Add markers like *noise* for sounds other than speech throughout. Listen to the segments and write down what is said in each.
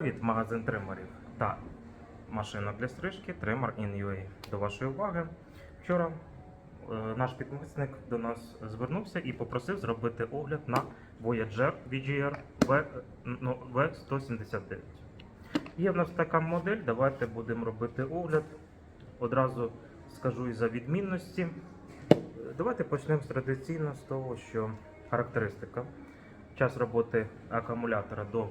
Від магазин тримерів та машинок для стрижки Trimmer in UA. До вашої уваги. Вчора е, наш підписник до нас звернувся і попросив зробити огляд на Voyager VGR V, ну, V179. Є в нас така модель, давайте будемо робити огляд. Одразу скажу і за відмінності. Давайте почнемо традиційно з того, що характеристика. Час роботи акумулятора до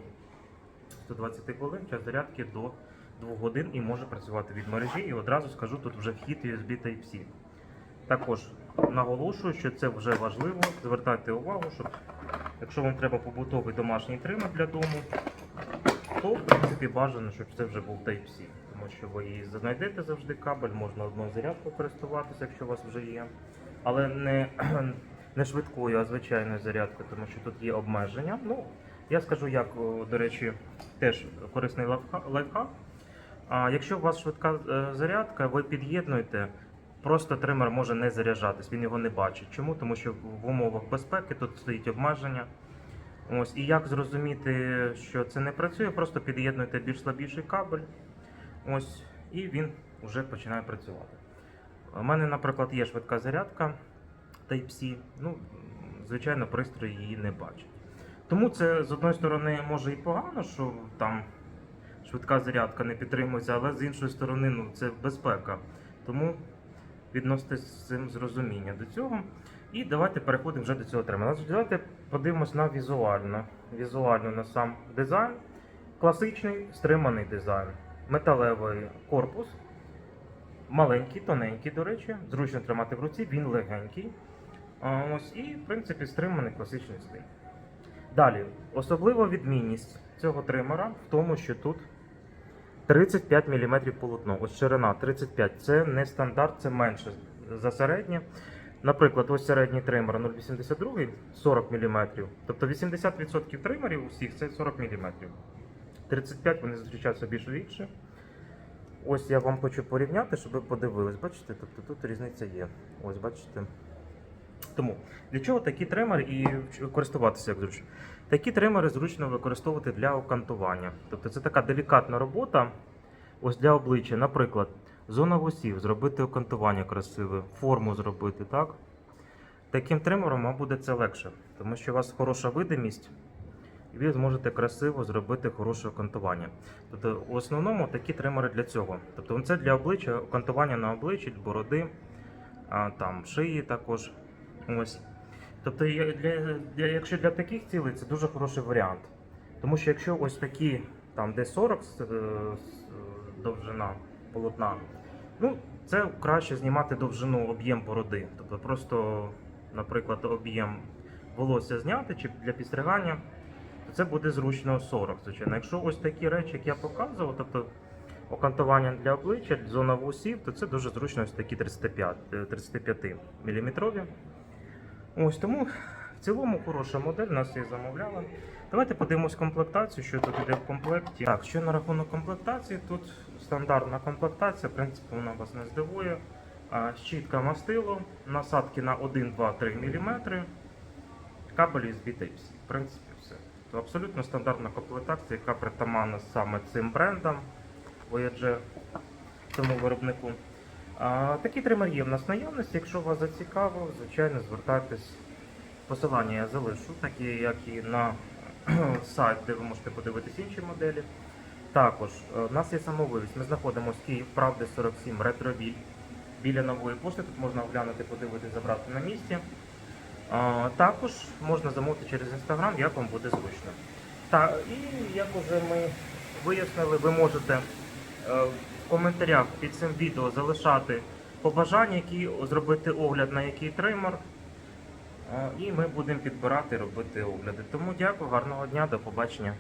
120 хвилин, час зарядки до 2 годин і може працювати від мережі. І одразу скажу, тут вже вхід USB Type-C. Також наголошую, що це вже важливо. Звертайте увагу, щоб якщо вам треба побутовий домашній тример для дому, то в принципі бажано, щоб це вже був Type-C. Тому що ви її знайдете завжди кабель, можна одною зарядкою користуватися, якщо у вас вже є. Але не, *clears throat* не швидкою, а звичайною зарядкою, тому що тут є обмеження. Ну, я скажу, як, до речі, теж корисний лайфхак. А якщо у вас швидка е, зарядка, ви під'єднуєте, просто тример може не заряджатись, він його не бачить. Чому? Тому що в умовах безпеки тут стоїть обмеження. Ось, і як зрозуміти, що це не працює, просто під'єднуєте більш слабіший кабель. Ось, і він вже починає працювати. У мене, наприклад, є швидка зарядка Type-C. Ну, звичайно, пристрій її не бачить. Тому це з одної сторони може і погано, що там швидка зарядка не підтримується, але з іншої сторони ну, це безпека. Тому відноситесь з цим з розуміння до цього. І давайте переходимо вже до цього. Значить, Давайте подивимось на візуально. Візуально на сам дизайн. Класичний стриманий дизайн. Металевий корпус. Маленький, тоненький, до речі, зручно тримати в руці, він легенький. Ось, і, в принципі, стриманий класичний стиль. Далі, особлива відмінність цього тримера в тому, що тут 35 мм полотно. Ось ширина 35 це не стандарт, це менше за середнє. Наприклад, ось середній тример 0,82 40 мм. Тобто 80% тримерів усіх це 40 мм. 35 вони зустрічаються більш рідше. Ось я вам хочу порівняти, щоб ви подивились. Бачите, тобто тут різниця є. Ось бачите. Тому для чого такі тримери і користуватися як зручно? Такі тримери зручно використовувати для окантування. Тобто це така делікатна робота. Ось для обличчя, наприклад, зона вусів, зробити окантування красиве, форму зробити, так? Таким тримером вам буде це легше, тому що у вас хороша видимість, і ви зможете красиво зробити хороше окантування. Тобто, в основному такі тримери для цього. Тобто це для обличчя, окантування на обличчі, бороди, там, шиї також. Ось. Тобто, для, для, якщо для таких цілей, це дуже хороший варіант. Тому що якщо ось такі, там, де 40 с- е, с- довжина полотна, ну, це краще знімати довжину об'єм бороди. Тобто просто, наприклад, об'єм волосся зняти чи для підстригання, то це буде зручно 40, звичайно. Якщо ось такі речі, як я показував, тобто окантування для обличчя, зона вусів, то це дуже зручно ось такі 35, е, 35 мм. Ось тому в цілому хороша модель, нас її замовляли. Давайте подивимось комплектацію, що тут іде в комплекті. Так, що на рахунок комплектації, тут стандартна комплектація, в принципі, вона вас не здивує. Щітка мастило, насадки на 1, 2, 3 мм, кабель USB Type-C. В принципі, все. То абсолютно стандартна комплектація, яка притаманна саме цим брендам Voyager, цьому виробнику. Такий тример є в нас наявності. Якщо вас зацікавив, звичайно, звертайтесь. Посилання я залишу, такі як і на *clears throat* сайт, де ви можете подивитись інші моделі. Також е, в нас є самовивіз. Ми знаходимося в Київ, Правди 47, Ретровіль. Біля нової пошти. Тут можна оглянути, подивитись, забрати на місці. Також можна замовити через інстаграм, як вам буде зручно. Та, і як уже ми вияснили, ви можете е, в коментарях під цим відео залишати побажання, які зробити огляд на який тример. Е, І ми будемо підбирати, робити огляди. Тому дякую, гарного дня, до побачення.